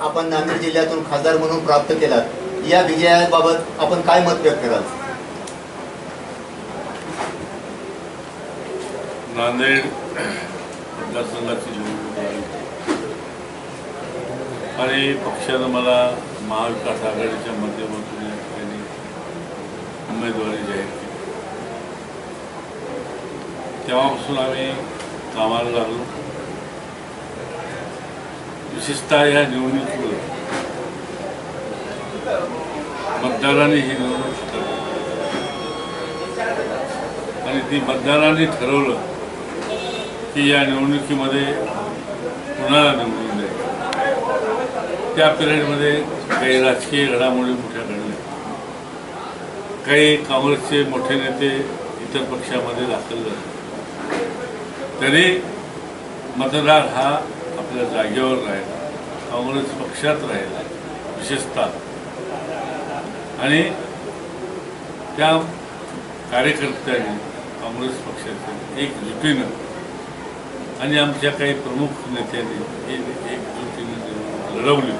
आपण नांदेड जिल्ह्यातून खासदार म्हणून प्राप्त केलात. या विजयाबाबत आपण काय मत व्यक्त कराल? नांदेड मतदारसंघाची निवडणूक आणि पक्षानं मला महाविकास आघाडीच्या माध्यमातून या ठिकाणी उमेदवारी जाहीर केली. तेव्हापासून आम्ही कामाला लागलो. विशेषतः या निवडणुकीवर मतदारांनी ही निवडणूक ठरवली आणि ती मतदारांनी ठरवलं की या निवडणुकीमध्ये कुणाला निवडून द्यायचं त्या पिरियडमध्ये काही राजकीय घडामोडी मोठ्या घडल्या. काही काँग्रेसचे मोठे नेते इतर पक्षामध्ये दाखल झाले. तरी मतदार हा आपल्या जागेवर राहिला. काँग्रेस पक्षात राहिला विशेषतः. आणि त्या कार्यकर्त्यांनी काँग्रेस पक्षाच्या एकजुटीनं आणि आमच्या काही प्रमुख नेत्यांनी एक एकजुटीनं लढवली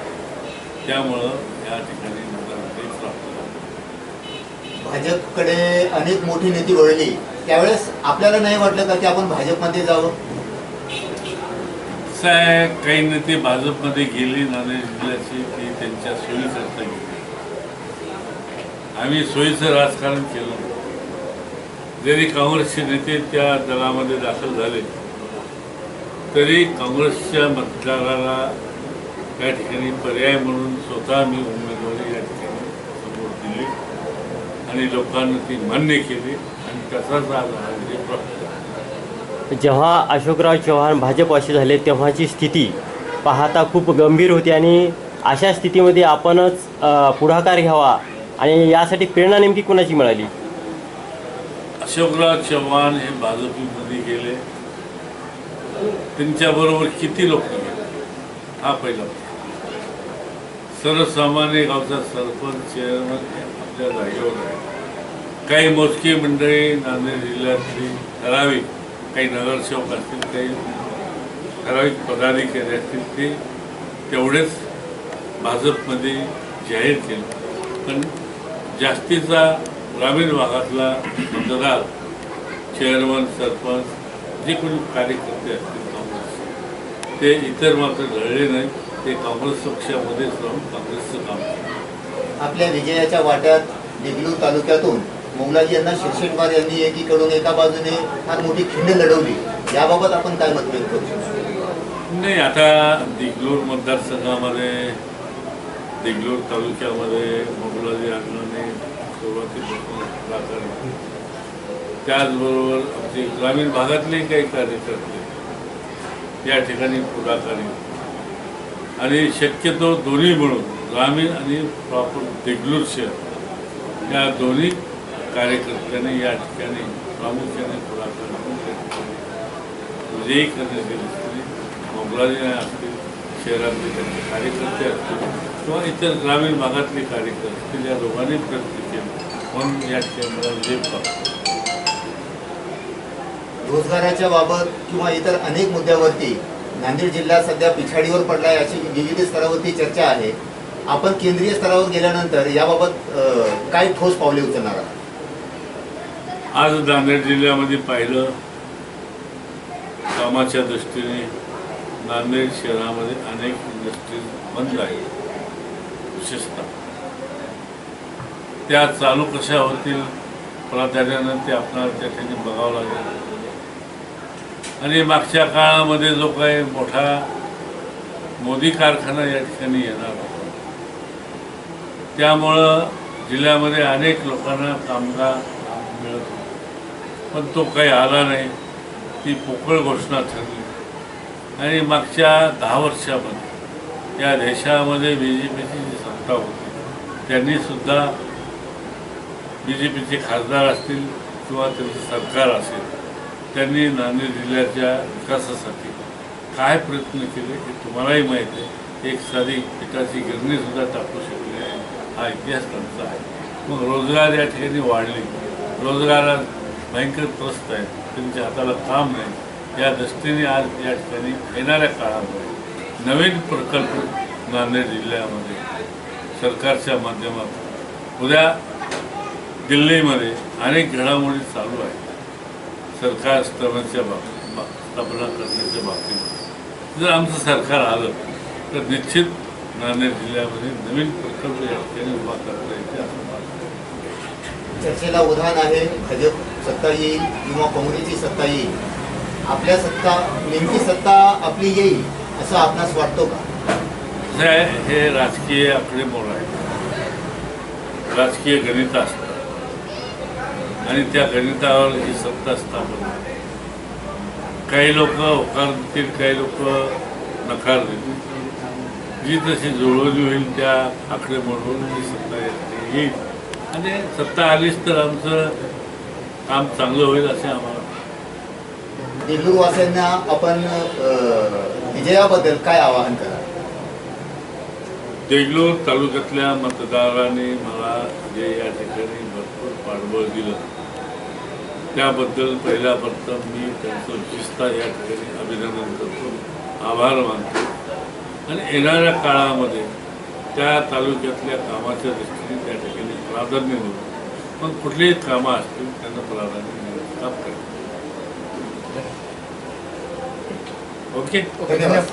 त्यामुळं या ठिकाणी प्राप्त झालं. भाजपकडे अनेक मोठी नेती वळली त्यावेळेस आपल्याला नाही वाटलं का की आपण भाजपमध्ये जावं? कसं आहे काही नेते भाजपमध्ये गेली नांदेड ती त्यांच्या सोयीकरता गेली. आम्ही सोयीचं राजकारण केलं. जरी काँग्रेसचे नेते त्या दलामध्ये दाखल झाले तरी काँग्रेसच्या मतदाराला त्या ठिकाणी पर्याय म्हणून स्वतः मी उमेदवारी या ठिकाणी समोर दिली आणि लोकांनी ती मान्य केली आणि तसाच आज हा विजय प्राप्त जेव्हा अशोकराव चव्हाण भाजप असे झाले तेव्हाची स्थिती पाहता खूप गंभीर होती आणि अशा स्थितीमध्ये आपणच पुढाकार घ्यावा आणि यासाठी प्रेरणा नेमकी कोणाची मिळाली? अशोकराव चव्हाण हे भाजपमध्ये गेले. त्यांच्याबरोबर किती लोक गेले? हा पहिला सर्वसामान्य गावचा सरपंच चेअरमन आपल्या जागेवर आहे काही मोजकी मंडळी नांदेड जिल्ह्यातली ठराविक काही नगरसेवक असतील काही ठराविक पदाधिकारी असतील ते तेवढेच भाजपमध्ये जाहीर केलं. पण जास्तीचा ग्रामीण भागातला मतदार चेअरमन सरपंच जे कोणी कार्यकर्ते असतील काँग्रेस ते इतर मात्र घडले नाही ते काँग्रेस पक्षामध्येच राहून काँग्रेसचं काम आपल्या विजयाच्या वाट्यात देगलूर तालुक्यातून मोगलाजी यांना शिरशेटवार यांनी एकीकडून एका बाजूने फार मोठी खिंड लढवली. याबाबत आपण काय मतभेद करू शकतो? नाही आता दिगलोर मतदारसंघामध्ये दिगलूर तालुक्यामध्ये मोगलाजी अण्णाने सुरुवातीपासून पुढाकार त्याचबरोबर आमचे ग्रामीण भागातले काही कार्यकर्ते या ठिकाणी पुढाकार आणि शक्यतो दोन्ही मिळून ग्रामीण आणि प्रॉपर देगलूर शहर या दोन्ही कार्यकर्त्याने या ठिकाणी प्रामुख्याने पुढाकार घेऊन त्या ठिकाणी विजयी करण्याची असतील शहरातले त्यांचे कार्यकर्ते असतील किंवा इतर ग्रामीण भागातले कार्यकर्ते असतील या दोघांनी प्रयत्न केले. म्हणून या ठिकाणी मला विजय प्राप्त रोजगाराच्या बाबत किंवा इतर अनेक मुद्द्यावरती नांदेड जिल्हा सध्या पिछाडीवर पडलाय अशी विविध स्तरावरती चर्चा आहे. आपण केंद्रीय स्तरावर गेल्यानंतर याबाबत काय ठोस पावले उचलणार आहात? आज नांदेड जिल्ह्यामध्ये पाहिलं कामाच्या दृष्टीने नांदेड शहरामध्ये अनेक इंडस्ट्रीज बंद आहेत विशेषतः. त्या चालू कशा होतील प्राधान्यानं ते आपल्याला त्या ठिकाणी बघावं लागेल. आणि मागच्या काळामध्ये जो काही मोठा मोदी कारखाना या ठिकाणी येणार होता त्यामुळं जिल्ह्यामध्ये अनेक लोकांना कामगार मिळत होते. पण तो काही आला नाही. ती पोकळ घोषणा ठरली. आणि मागच्या दहा वर्षामध्ये या देशामध्ये बी जे पीची जी सत्ता होती त्यांनीसुद्धा बी जे पीचे खासदार असतील किंवा त्यांचं सरकार असेल त्यांनी नांदेड जिल्ह्याच्या विकासासाठी काय प्रयत्न केले हे तुम्हालाही माहीत आहे. एक साधी पिठाची गिरणीसुद्धा टाकू शकली आहे. हा इतिहास त्यांचा आहे. मग रोजगार या ठिकाणी वाढले. रोजगारात भयंकर त्रस्त आहेत. त्यांच्या हाताला काम नाही या दृष्टीने आज या ठिकाणी येणाऱ्या काळामध्ये नवीन प्रकल्प नांदेड जिल्ह्यामध्ये सरकारच्या माध्यमातून उद्या दिल्लीमध्ये अनेक घडामोडी चालू आहेत. सरकार स्थापनेच्या बाबतीत बा- स्थापना करण्याच्या बाबतीत जर आमचं सरकार आलं तर निश्चित नांदेड जिल्ह्यामध्ये नवीन प्रकल्प या ठिकाणी उभा करता येते असं चर्चेला उधाण आहे भाजप. सत्ता येईल किंवा काँग्रेसची सत्ता येईल आपल्या सत्ता नेमकी सत्ता आपली येईल असं आपणास वाटतो का? नाही हे राजकीय आकडेमोड आहे. राजकीय गणित असतात आणि त्या गणितावर ही सत्ता स्थापन काही लोक होकार देतील काही लोक नकार देतील. जी तशी जुळवली होईल त्या आकडेमोडवर ही सत्ता येते- येईल. आणि सत्ता आलीच तर आमचं काम चांगलं होईल असे आम्हाला वाटतं. देगलूर वासियांना आपण अं, विजयाबद्दल काय आवाहन करा? देगलूर तालुक्यातल्या मतदारांनी मला जे या ठिकाणी भरपूर पाठबळ दिलं त्याबद्दल पहिल्या प्रथम मी त्यांचं विशेषतः या ठिकाणी अभिनंदन करतो. आभार मानतो. आणि येणाऱ्या काळामध्ये त्या तालुक्यातल्या कामाच्या दृष्टीने त्या ठिकाणी प्राधान्य देऊ पण कुठलीही कामं असतील त्यांना प्राधान्य काम करेल ओके धन्यवाद.